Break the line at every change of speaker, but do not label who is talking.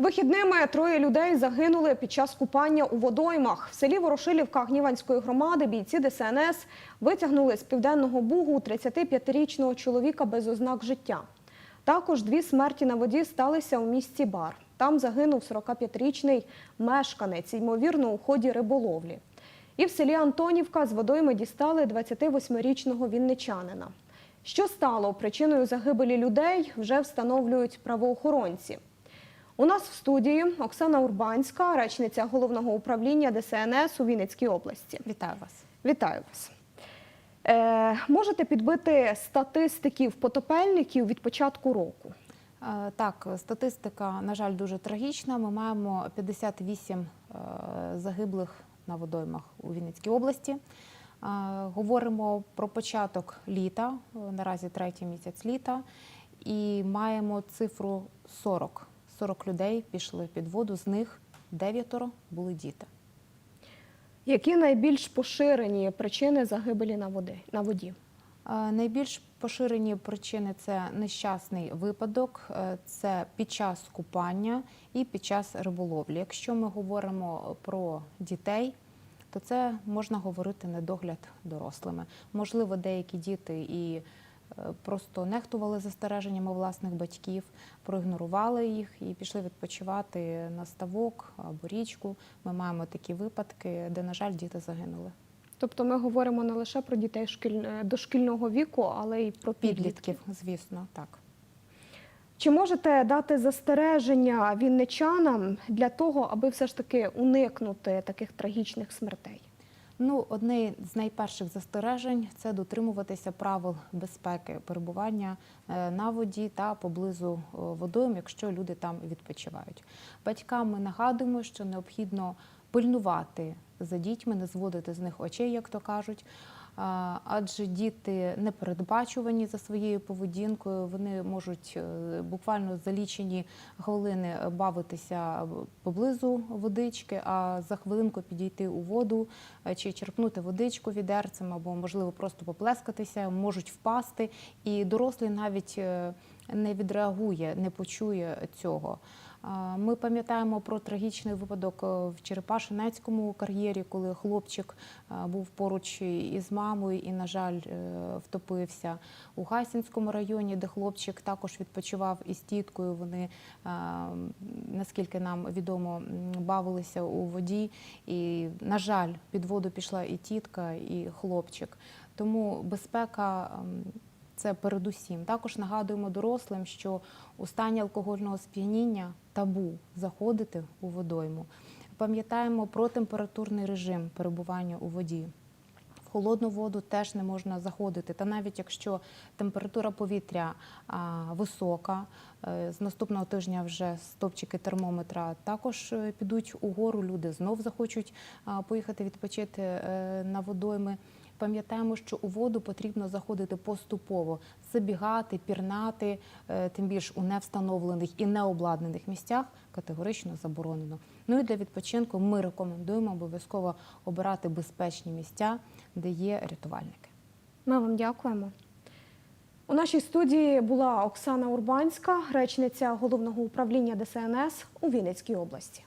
Вихідними троє людей загинули під час купання у водоймах. В селі Ворошилівка Гніванської громади бійці ДСНС витягнули з південного бугу 35-річного чоловіка без ознак життя. Також дві смерті на воді сталися у місті Бар. Там загинув 45-річний мешканець, ймовірно, у ході риболовлі. І в селі Антонівка з водойми дістали 28-річного вінничанина. Що стало причиною загибелі людей, вже встановлюють правоохоронці. У нас в студії Оксана Урбанська, речниця головного управління ДСНС у Вінницькій області.
Вітаю вас.
Вітаю вас. Е, можете підбити статистиків потопельників від початку року?
Е, Так, статистика, на жаль, дуже трагічна. Ми маємо 58 е, загиблих на водоймах у Вінницькій області. Е, Говоримо про початок літа, наразі третій місяць літа, і маємо цифру 40. 40 людей пішли під воду, з них дев'ятеро були діти.
Які найбільш поширені причини загибелі на, води, на воді?
Е, Найбільш поширені причини це нещасний випадок, е, це під час купання і під час риболовлі. Якщо ми говоримо про дітей, то це можна говорити недогляд дорослими. Можливо, деякі діти і просто нехтували застереженнями власних батьків, проігнорували їх і пішли відпочивати на ставок або річку. Ми маємо такі випадки, де, на жаль, діти загинули.
Тобто ми говоримо не лише про дітей шкіль... дошкільного віку, але й про підлітків.
Підлітків, звісно, так.
Чи можете дати застереження вінничанам для того, аби все ж таки уникнути таких трагічних смертей?
Ну, одне з найперших застережень це дотримуватися правил безпеки перебування е, на воді та поблизу е, водойм, якщо люди там відпочивають. Батькам ми нагадуємо, що необхідно пильнувати за дітьми, не зводити з них очей, як то кажуть. Адже діти непередбачувані за своєю поведінкою, вони можуть е, буквально за лічені хвилини бавитися поблизу водички, а за хвилинку підійти у воду е, чи черпнути водичку відерцем, або можливо просто поплескатися, можуть впасти, і дорослі навіть е, не відреагує, не почує цього. Ми пам'ятаємо про трагічний випадок е, в Черепашинецькому кар'єрі, коли хлопчик е, був поруч із мамою і, на жаль, е, втопився. У Гайсинському районі, де хлопчик також відпочивав із тіткою. Вони, наскільки нам відомо, бавилися у воді. І, на жаль, під воду пішла і тітка, і хлопчик. Тому безпека. Це передусім. Також нагадуємо дорослим, що у стані алкогольного сп'яніння табу заходити у водойму. Пам'ятаємо про температурний режим перебування у воді. В холодну воду теж не можна заходити. Та навіть якщо температура повітря висока, е, з наступного тижня вже стопчики термометра також е, підуть угору. Люди знов захочуть поїхати відпочити е, на водойми. Пам'ятаємо, що у воду потрібно заходити поступово, забігати, пірнати, е, тим більш у невстановлених і необладнаних місцях категорично заборонено. Ну і для відпочинку ми рекомендуємо обов'язково обирати безпечні місця, де є рятувальники.
Ми вам дякуємо. У нашій студії була Оксана Урбанська, речниця головного управління ДСНС у Вінницькій області.